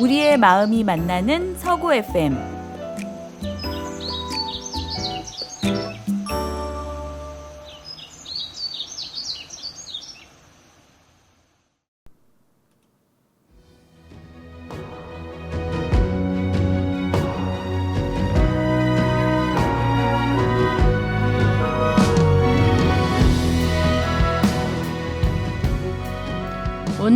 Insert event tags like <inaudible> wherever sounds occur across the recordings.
우리의 마음이 만나는 서구 FM.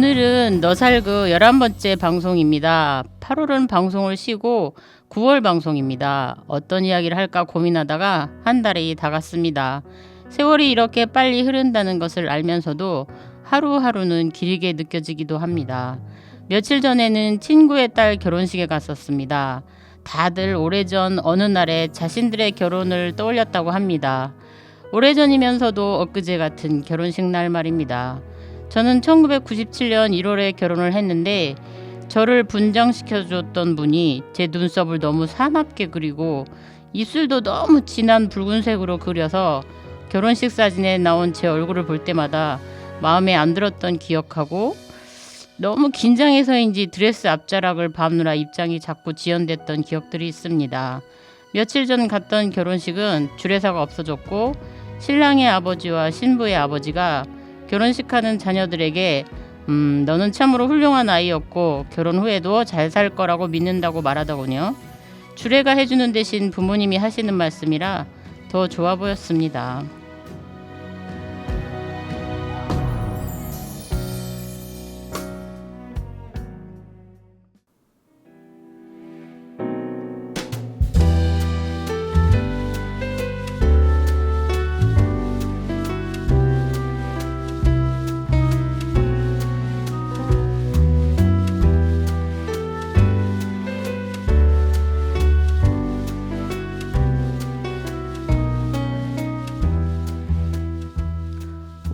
오늘은 너살그 11번째 방송입니다. 8월은 방송을 쉬고 9월 방송입니다. 어떤 이야기를 할까 고민하다가 한 달이 다 갔습니다. 세월이 이렇게 빨리 흐른다는 것을 알면서도 하루하루는 길게 느껴지기도 합니다. 며칠 전에는 친구의 딸 결혼식에 갔었습니다. 다들 오래전 어느 날에 자신들의 결혼을 떠올렸다고 합니다. 오래전이면서도 엊그제 같은 결혼식 날 말입니다. 저는 1997년 1월에 결혼을 했는데 저를 분장시켜 줬던 분이 제 눈썹을 너무 사납게 그리고 입술도 너무 진한 붉은색으로 그려서 결혼식 사진에 나온 제 얼굴을 볼 때마다 마음에 안 들었던 기억하고 너무 긴장해서인지 드레스 앞자락을 밟느라 입장이 자꾸 지연됐던 기억들이 있습니다. 며칠 전 갔던 결혼식은 주례사가 없어졌고 신랑의 아버지와 신부의 아버지가 결혼식 하는 자녀들에게 음, 너는 참으로 훌륭한 아이였고 결혼 후에도 잘 살 거라고 믿는다고 말하더군요. 주례가 해주는 대신 부모님이 하시는 말씀이라 더 좋아 보였습니다.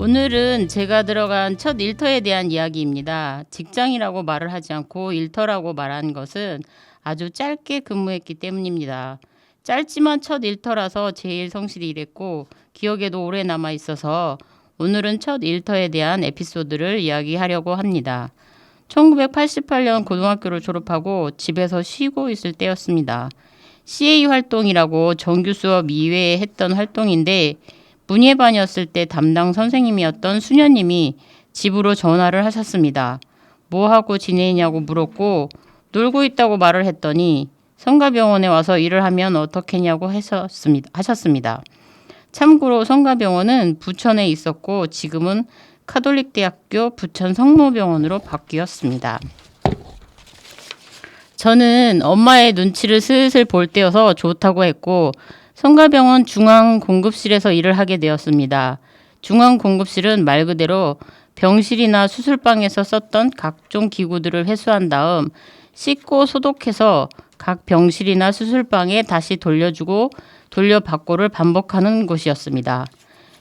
오늘은 제가 들어간 첫 일터에 대한 이야기입니다. 직장이라고 말을 하지 않고 일터라고 말한 것은 아주 짧게 근무했기 때문입니다. 짧지만 첫 일터라서 제일 성실히 일했고 기억에도 오래 남아 있어서 오늘은 첫 일터에 대한 에피소드를 이야기하려고 합니다. 1988년 고등학교를 졸업하고 집에서 쉬고 있을 때였습니다. CA 활동이라고 정규 수업 이외에 했던 활동인데 문예반이었을 때 담당 선생님이었던 수녀님이 집으로 전화를 하셨습니다. 뭐 하고 지내냐고 물었고 놀고 있다고 말을 했더니 성가병원에 와서 일을 하면 하셨습니다. 하셨습니다. 참고로 성가병원은 부천에 있었고 지금은 카톨릭대학교 부천 성모병원으로 바뀌었습니다. 저는 엄마의 눈치를 슬슬 볼 때여서 좋다고 했고 성가병원 중앙공급실에서 일을 하게 되었습니다. 중앙공급실은 말 그대로 병실이나 수술방에서 썼던 각종 기구들을 회수한 다음 씻고 소독해서 각 병실이나 수술방에 다시 돌려주고 돌려받고를 반복하는 곳이었습니다.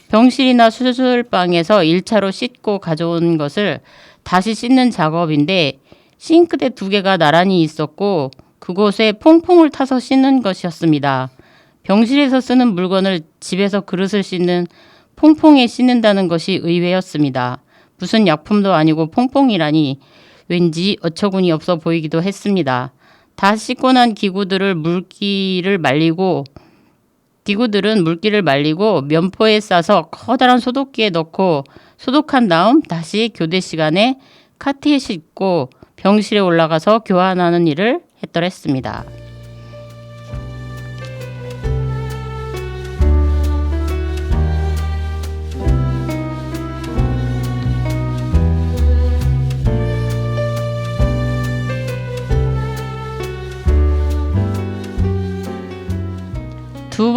병실이나 수술방에서 1차로 씻고 가져온 것을 다시 씻는 작업인데 싱크대 두 개가 나란히 있었고 그곳에 퐁퐁을 타서 씻는 것이었습니다. 병실에서 쓰는 물건을 집에서 그릇을 씻는 퐁퐁에 씻는다는 것이 의외였습니다. 무슨 약품도 아니고 퐁퐁이라니 왠지 어처구니 없어 보이기도 했습니다. 다 씻고 난 기구들을 물기를 말리고 기구들은 물기를 말리고 면포에 싸서 커다란 소독기에 넣고 소독한 다음 다시 교대 시간에 카트에 싣고 병실에 올라가서 교환하는 일을 했더랬습니다.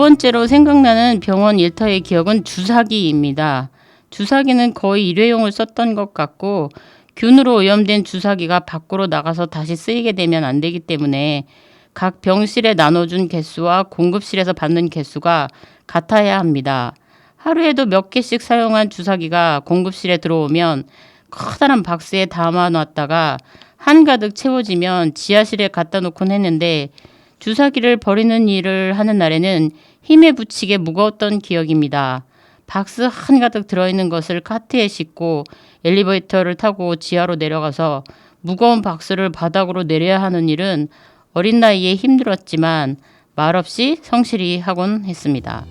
번째로 생각나는 병원 일터의 기억은 주사기입니다. 주사기는 거의 일회용을 썼던 것 같고 균으로 오염된 주사기가 밖으로 나가서 다시 쓰이게 되면 안 되기 때문에 각 병실에 나눠준 개수와 공급실에서 받는 개수가 같아야 합니다. 하루에도 몇 개씩 사용한 주사기가 공급실에 들어오면 커다란 박스에 담아 놨다가 한가득 채워지면 지하실에 갖다 놓곤 했는데 주사기를 버리는 일을 하는 날에는 힘에 부치게 무거웠던 기억입니다. 박스 한가득 들어있는 것을 카트에 싣고 엘리베이터를 타고 지하로 내려가서 무거운 박스를 바닥으로 내려야 하는 일은 어린 나이에 힘들었지만 말없이 성실히 하곤 했습니다.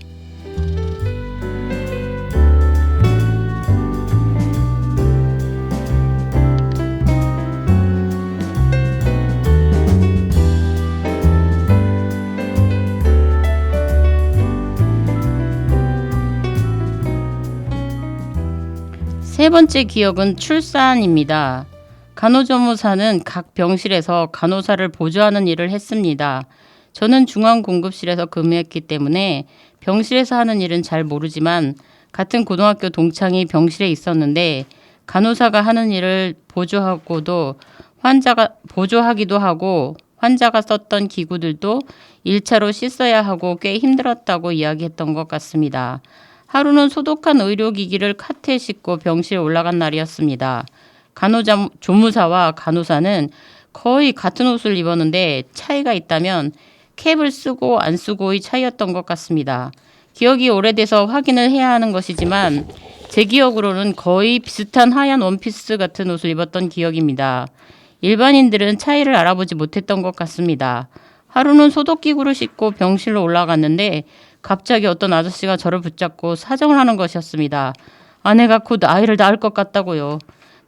세 번째 기억은 출산입니다. 간호조무사는 각 병실에서 간호사를 보조하는 일을 했습니다. 저는 중앙공급실에서 근무했기 때문에 병실에서 하는 일은 잘 모르지만 같은 고등학교 동창이 병실에 있었는데 간호사가 하는 일을 보조하고도 환자가 보조하기도 하고 환자가 썼던 기구들도 1차로 씻어야 하고 꽤 힘들었다고 이야기했던 것 같습니다. 하루는 소독한 의료기기를 카트에 싣고 병실에 올라간 날이었습니다. 간호자 조무사와 간호사는 거의 같은 옷을 입었는데 차이가 있다면 캡을 쓰고 안 쓰고의 차이였던 것 같습니다. 기억이 오래돼서 확인을 해야 하는 것이지만 제 기억으로는 거의 비슷한 하얀 원피스 같은 옷을 입었던 기억입니다. 일반인들은 차이를 알아보지 못했던 것 같습니다. 하루는 소독기구를 싣고 병실로 올라갔는데 갑자기 어떤 아저씨가 저를 붙잡고 사정을 하는 것이었습니다. 아내가 곧 아이를 낳을 것 같다고요.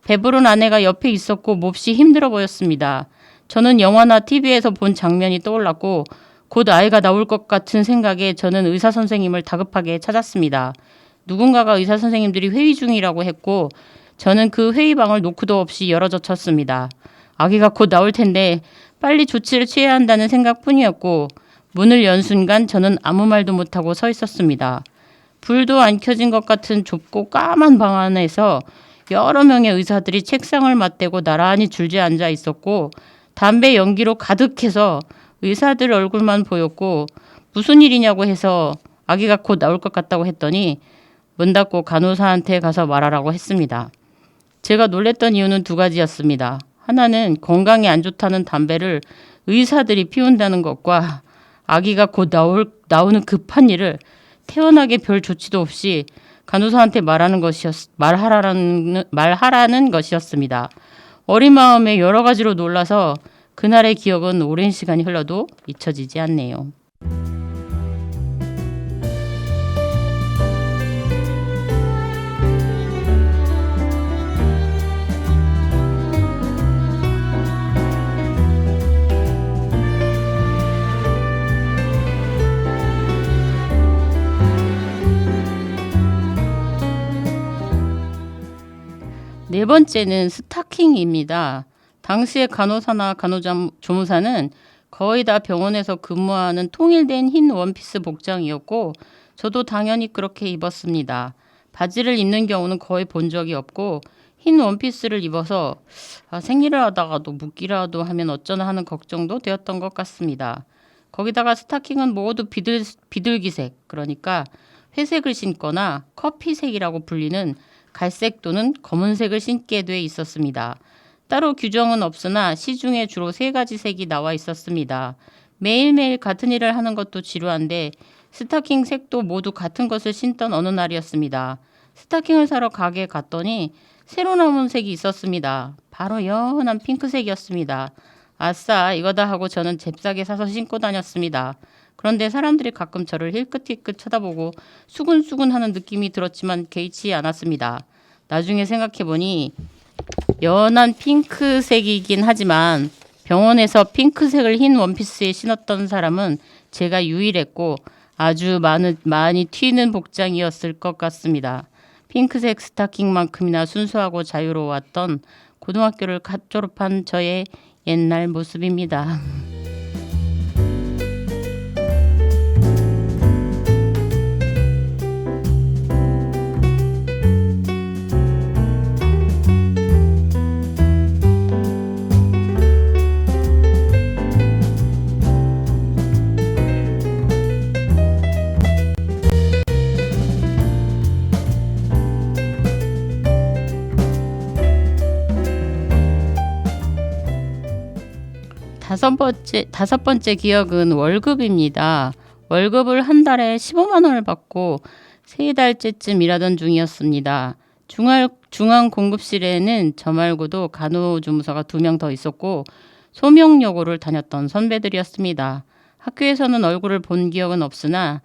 배부른 아내가 옆에 있었고 몹시 힘들어 보였습니다. 저는 영화나 TV에서 본 장면이 떠올랐고 곧 아이가 나올 것 같은 생각에 저는 의사 선생님을 다급하게 찾았습니다. 누군가가 의사 선생님들이 회의 중이라고 했고 저는 그 회의방을 노크도 없이 열어젖혔습니다. 아기가 곧 나올 텐데 빨리 조치를 취해야 한다는 생각뿐이었고 문을 연 순간 저는 아무 말도 못하고 서 있었습니다. 불도 안 켜진 것 같은 좁고 까만 방 안에서 여러 명의 의사들이 책상을 맞대고 나란히 줄지어 앉아 있었고 담배 연기로 가득해서 의사들 얼굴만 보였고 무슨 일이냐고 해서 아기가 곧 나올 것 같다고 했더니 문 닫고 간호사한테 가서 말하라고 했습니다. 제가 놀랬던 이유는 두 가지였습니다. 하나는 건강에 안 좋다는 담배를 의사들이 피운다는 것과 아기가 곧 나올, 나오는 급한 일을 태어나게 별 조치도 없이 간호사한테 말하는 것이었, 말하라는, 말하라는 것이었습니다. 어린 마음에 여러 가지로 놀라서 그날의 기억은 오랜 시간이 흘러도 잊혀지지 않네요. 네 번째는 스타킹입니다. 당시의 간호사나 간호조무사는 거의 다 병원에서 근무하는 통일된 흰 원피스 복장이었고 저도 당연히 그렇게 입었습니다. 바지를 입는 경우는 거의 본 적이 없고 흰 원피스를 입어서 아, 생일을 하다가도 묻기라도 하면 어쩌나 하는 걱정도 되었던 것 같습니다. 거기다가 스타킹은 모두 비둘, 비둘기색 그러니까 회색을 신거나 커피색이라고 불리는 갈색 또는 검은색을 신게 돼 있었습니다. 따로 규정은 없으나 시중에 주로 세 가지 색이 나와 있었습니다. 매일매일 같은 일을 하는 것도 지루한데 스타킹 색도 모두 같은 것을 신던 어느 날이었습니다. 스타킹을 사러 가게에 갔더니 새로 나온 색이 있었습니다. 바로 연한 핑크색이었습니다. 아싸 이거다 하고 저는 잽싸게 사서 신고 다녔습니다. 그런데 사람들이 가끔 저를 힐끗힐끗 쳐다보고 수근수근 하는 느낌이 들었지만 개의치 않았습니다. 나중에 생각해보니 연한 핑크색이긴 하지만 병원에서 핑크색을 흰 원피스에 신었던 사람은 제가 유일했고 아주 많은, 많이 튀는 복장이었을 것 같습니다. 핑크색 스타킹만큼이나 순수하고 자유로웠던 고등학교를 갓 졸업한 저의 옛날 모습입니다. 다섯 번째 다섯 번째 기억은 월급입니다. 월급을 한 달에 15만 원을 받고 세 달째쯤 일하던 중이었습니다. 중앙, 중앙 공급실에는 저 말고도 간호조무사가 두 명 더 있었고 소명여고를 다녔던 선배들이었습니다. 학교에서는 얼굴을 본 기억은 없으나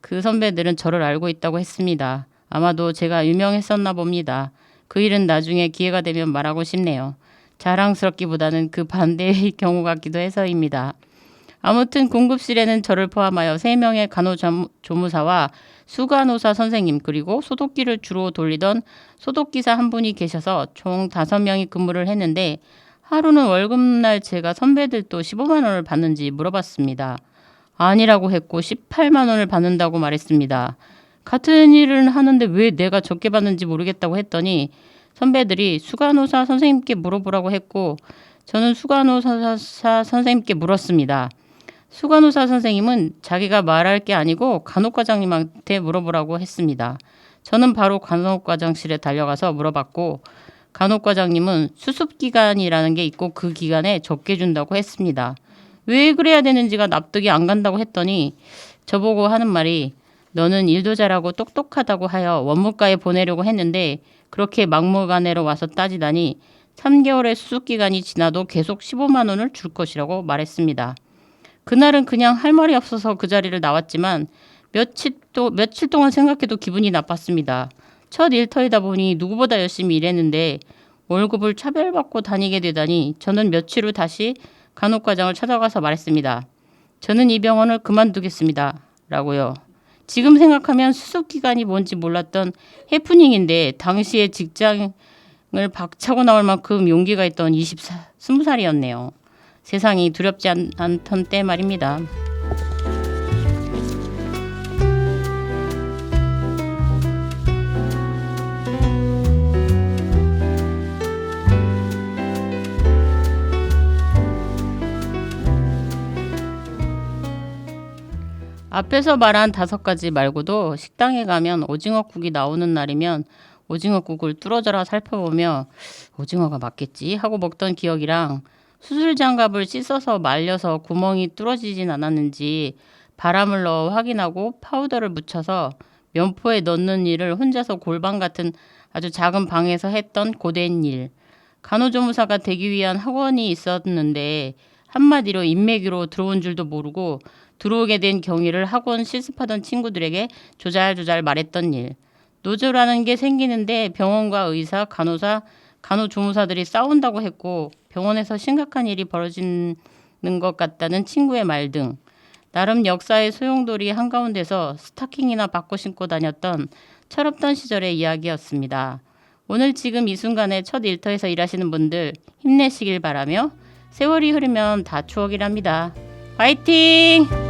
그 선배들은 저를 알고 있다고 했습니다. 아마도 제가 유명했었나 봅니다. 그 일은 나중에 기회가 되면 말하고 싶네요. 자랑스럽기보다는 그 반대의 <laughs> 경우 같기도 해서입니다. 아무튼 공급실에는 저를 포함하여 세명의 간호조무사와 수간호사 선생님 그리고 소독기를 주로 돌리던 소독기사 한 분이 계셔서 총 다섯 명이 근무를 했는데 하루는 월급날 제가 선배들도 15만 원을 받는지 물어봤습니다. 아니라고 했고 18만 원을 받는다고 말했습니다. 같은 일을 하는데 왜 내가 적게 받는지 모르겠다고 했더니 선배들이 수간호사 선생님께 물어보라고 했고 저는 수간호사 선생님께 물었습니다. 수간호사 선생님은 자기가 말할 게 아니고 간호과장님한테 물어보라고 했습니다. 저는 바로 간호과장실에 달려가서 물어봤고 간호과장님은 수습 기간이라는 게 있고 그 기간에 적게 준다고 했습니다. 왜 그래야 되는지가 납득이 안 간다고 했더니 저보고 하는 말이 너는 일도 잘하고 똑똑하다고 하여 원무과에 보내려고 했는데 그렇게 막무가내로 와서 따지다니 3개월의 수습 기간이 지나도 계속 15만 원을 줄 것이라고 말했습니다. 그날은 그냥 할 말이 없어서 그 자리를 나왔지만 며칠 또 며칠 동안 생각해도 기분이 나빴습니다. 첫 일터이다 보니 누구보다 열심히 일했는데 월급을 차별받고 다니게 되다니 저는 며칠 후 다시 간호과장을 찾아가서 말했습니다. 저는 이 병원을 그만두겠습니다. 라고요. 지금 생각하면 수습 기간이 뭔지 몰랐던 해프닝인데 당시에 직장을 박차고 나올 만큼 용기가 있던 24, 20살이었네요. 세상이 두렵지 않, 않던 때 말입니다. 앞에서 말한 다섯 가지 말고도 식당에 가면 오징어국이 나오는 날이면 오징어국을 뚫어져라 살펴보며 오징어가 맞겠지 하고 먹던 기억이랑 수술 장갑을 씻어서 말려서 구멍이 뚫어지진 않았는지 바람을 넣어 확인하고 파우더를 묻혀서 면포에 넣는 일을 혼자서 골방 같은 아주 작은 방에서 했던 고된 일. 간호조무사가 되기 위한 학원이 있었는데 한마디로 인맥으로 들어온 줄도 모르고 들어오게 된 경위를 학원 실습하던 친구들에게 조잘조잘 말했던 일. 노조라는 게 생기는데 병원과 의사, 간호사, 간호조무사들이 싸운다고 했고 병원에서 심각한 일이 벌어지는 것 같다는 친구의 말 등 나름 역사의 소용돌이 한가운데서 스타킹이나 바꿔 신고 다녔던 철없던 시절의 이야기였습니다. 오늘 지금 이 순간에 첫 일터에서 일하시는 분들 힘내시길 바라며 세월이 흐르면 다 추억이랍니다. 화이팅!